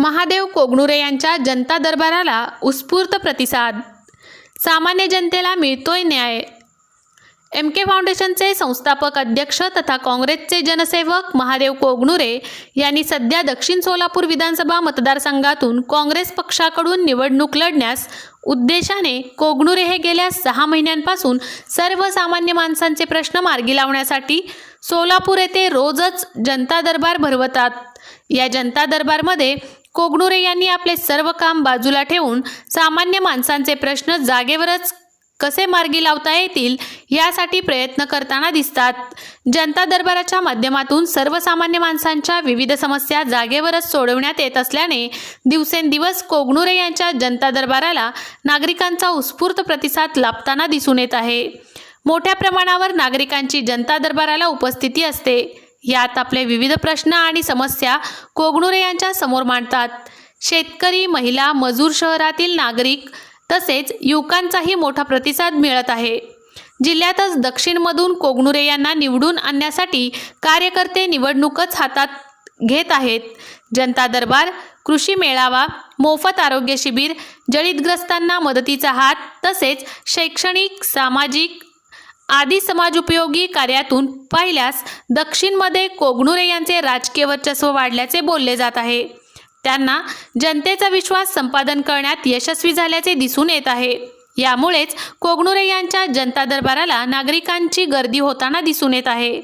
महादेव कोगणुरे यांच्या जनता दरबाराला उत्स्फूर्त प्रतिसाद. सामान्य जनतेला मिळतोय न्याय. एम के फाउंडेशनचे संस्थापक अध्यक्ष तथा काँग्रेसचे जनसेवक महादेव कोगणुरे यांनी सध्या दक्षिण सोलापूर विधानसभा मतदारसंघातून काँग्रेस पक्षाकडून निवडणूक लढण्यास उद्देशाने कोगणुरे हे गेल्या सहा महिन्यांपासून सर्वसामान्य माणसांचे प्रश्न मार्गी लावण्यासाठी सोलापूर येथे रोजच जनता दरबार भरवतात. या जनता दरबारमध्ये कोगनुरे यांनी आपले सर्व काम बाजूला ठेवून सामान्य माणसांचे प्रश्न जागेवरच कसे मार्गी लावता येतील यासाठी प्रयत्न करताना दिसतात. जनता दरबाराच्या माध्यमातून सर्वसामान्य माणसांच्या विविध समस्या जागेवरच सोडवण्यात येत असल्याने दिवसेंदिवस कोगनुरे यांच्या जनता दरबाराला नागरिकांचा उत्स्फूर्त प्रतिसाद लाभताना दिसून येत आहे. मोठ्या प्रमाणावर नागरिकांची जनता दरबाराला उपस्थिती असते. यात आपले विविध प्रश्न आणि समस्या कोगणुरे यांच्या समोर मांडतात. शेतकरी महिला मजूर शहरातील नागरिक तसेच युवकांचाही मोठा प्रतिसाद मिळत आहे. जिल्ह्यातच दक्षिणमधून कोगणुरे यांना निवडून आणण्यासाठी कार्यकर्ते निवडणूकच हातात घेत आहेत. जनता दरबार कृषी मेळावा मोफत आरोग्य शिबिर जळीतग्रस्तांना मदतीचा हात तसेच शैक्षणिक सामाजिक आदी समाजोपयोगी कार्यातून पाहिल्यास दक्षिणमध्ये कोगणुरे यांचे राजकीय वर्चस्व वाढल्याचे बोलले जात आहे. त्यांना जनतेचा विश्वास संपादन करण्यात यशस्वी झाल्याचे दिसून येत आहे. यामुळेच कोगणुरे यांच्या जनता दरबाराला नागरिकांची गर्दी होताना दिसून येत आहे.